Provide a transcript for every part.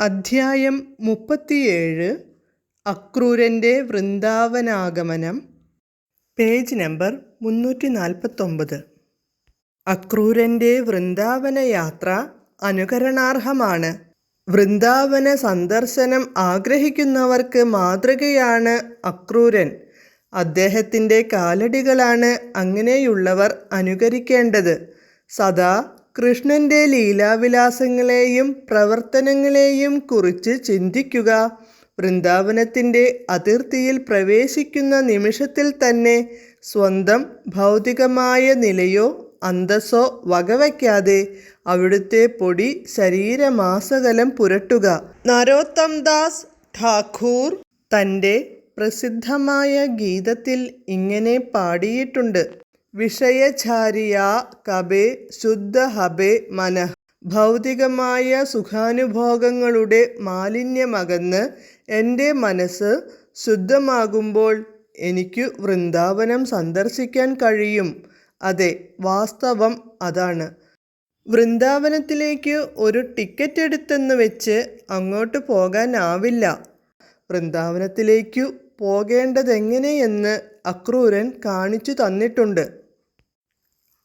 അധ്യായം മുപ്പത്തിയേഴ് അക്രൂരന്റെ വൃന്ദാവനാഗമനം page number മുന്നൂറ്റി നാൽപ്പത്തൊമ്പത് അക്രൂരന്റെ വൃന്ദാവന യാത്ര അനുകരണാർഹമാണ്. വൃന്ദാവന സന്ദർശനം ആഗ്രഹിക്കുന്നവർക്ക് മാതൃകയാണ് അക്രൂരൻ. അദ്ദേഹത്തിന്റെ കാലടികളാണ് അങ്ങനെയുള്ളവർ അനുകരിക്കേണ്ടത്. സദാ കൃഷ്ണന്റെ ലീലാവിലാസങ്ങളെയും പ്രവർത്തനങ്ങളെയും കുറിച്ച് ചിന്തിക്കുക. വൃന്ദാവനത്തിന്റെ അതിർത്തിയിൽ പ്രവേശിക്കുന്ന നിമിഷത്തിൽ തന്നെ സ്വന്തം ഭൗതികമായ നിലയോ അന്തസ്സോ വകവയ്ക്കാതെ അവിടുത്തെ പൊടി ശരീരമാസകലം പുരട്ടുക. നരോത്തം ദാസ് ഠാക്കൂർ തന്റെ പ്രസിദ്ധമായ ഗീതത്തിൽ ഇങ്ങനെ പാടിയിട്ടുണ്ട്. വിഷയചാരിയ കബേ ശുദ്ധ ഹബേ മനഃ. ഭൗതികമായ സുഖാനുഭോഗങ്ങളുടെ മാലിന്യമകന്ന് എന്റെ മനസ്സ് ശുദ്ധമാകുമ്പോൾ എനിക്ക് വൃന്ദാവനം സന്ദർശിക്കാൻ കഴിയും. അതെ വാസ്തവം അതാണ്. വൃന്ദാവനത്തിലേക്ക് ഒരു ടിക്കറ്റ് എടുത്തെന്ന് വെച്ച് അങ്ങോട്ട് പോകാനാവില്ല. വൃന്ദാവനത്തിലേക്കു പോകേണ്ടതെങ്ങനെയെന്ന് അക്രൂരൻ കാണിച്ചു തന്നിട്ടുണ്ട്.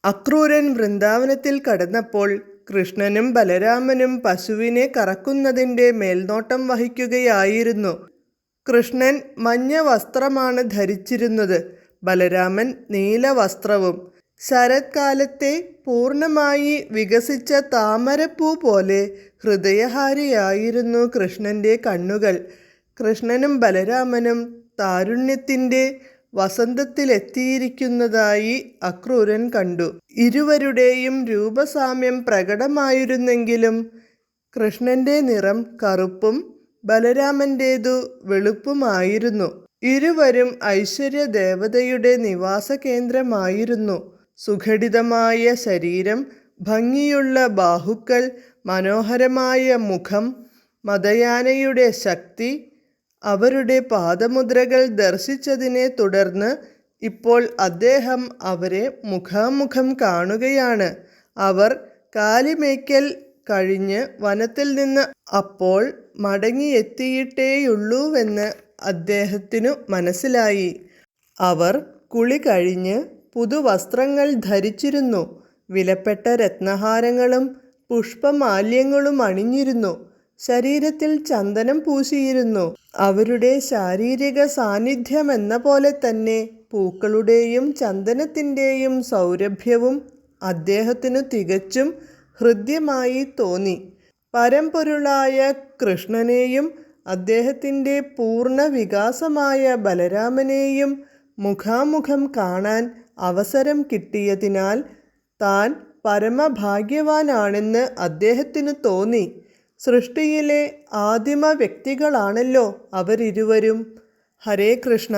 അക്രൂരൻ വൃന്ദാവനത്തിൽ കടന്നപ്പോൾ കൃഷ്ണനും ബലരാമനും പശുവിനെ കറക്കുന്നതിന്റെ മേൽനോട്ടം വഹിക്കുകയായിരുന്നു. കൃഷ്ണൻ മഞ്ഞ വസ്ത്രമാണ് ധരിച്ചിരുന്നത്. ബലരാമൻ നീല വസ്ത്രവും ശരത്കാലത്തെ പൂർണമായി വികസിച്ച താമരപ്പൂ പോലെ ഹൃദയഹാരിയായിരുന്നു കൃഷ്ണന്റെ കണ്ണുകൾ. കൃഷ്ണനും ബലരാമനും താരുണ്യത്തിന്റെ വസന്തത്തിലെത്തിയിരിക്കുന്നതായി അക്രൂരൻ കണ്ടു. ഇരുവരുടെയും രൂപസാമ്യം പ്രകടമായിരുന്നെങ്കിലും കൃഷ്ണന്റെ നിറം കറുപ്പും ബലരാമന്റേതു വെളുപ്പുമായിരുന്നു. ഇരുവരും ഐശ്വര്യ ദേവതയുടെ നിവാസ കേന്ദ്രമായിരുന്നു സുഘടിതമായ ശരീരം ഭംഗിയുള്ള ബാഹുക്കൾ മനോഹരമായ മുഖം മതയാനയുടെ ശക്തി അവരുടെ പാദമുദ്രകൾ ദർശിച്ചതിനെ തുടർന്ന് ഇപ്പോൾ അദ്ദേഹം അവരെ മുഖാമുഖം കാണുകയാണ്. അവർ കാലിമേക്കൽ കഴിഞ്ഞ് വനത്തിൽ നിന്ന് അപ്പോൾ മടങ്ങിയെത്തിയിട്ടേയുള്ളൂവെന്ന് അദ്ദേഹത്തിനു മനസ്സിലായി. അവർ കുളി കഴിഞ്ഞ് പുതുവസ്ത്രങ്ങൾ ധരിച്ചിരുന്നു. വിലപ്പെട്ട രത്നഹാരങ്ങളും പുഷ്പമാല്യങ്ങളും അണിഞ്ഞിരുന്നു ശരീരത്തിൽ ചന്ദനം പൂശിയിരുന്നു. അവരുടെ ശാരീരിക സാന്നിധ്യം എന്ന പോലെ തന്നെ പൂക്കളുടെയും ചന്ദനത്തിന്റെയും സൗരഭ്യവും അദ്ദേഹത്തിനു തികച്ചും ഹൃദ്യമായി തോന്നി. പരമ്പൊരുളായ കൃഷ്ണനെയും അദ്ദേഹത്തിന്റെ പൂർണ വികാസമായ ബലരാമനെയും മുഖാമുഖം കാണാൻ അവസരം കിട്ടിയതിനാൽ താൻ പരമഭാഗ്യവാനാണെന്ന് അദ്ദേഹത്തിന് തോന്നി. സൃഷ്ടിയിലെ ആദിമ വ്യക്തികളാണല്ലോ അവരിരുവരും. ഹരേ കൃഷ്ണ.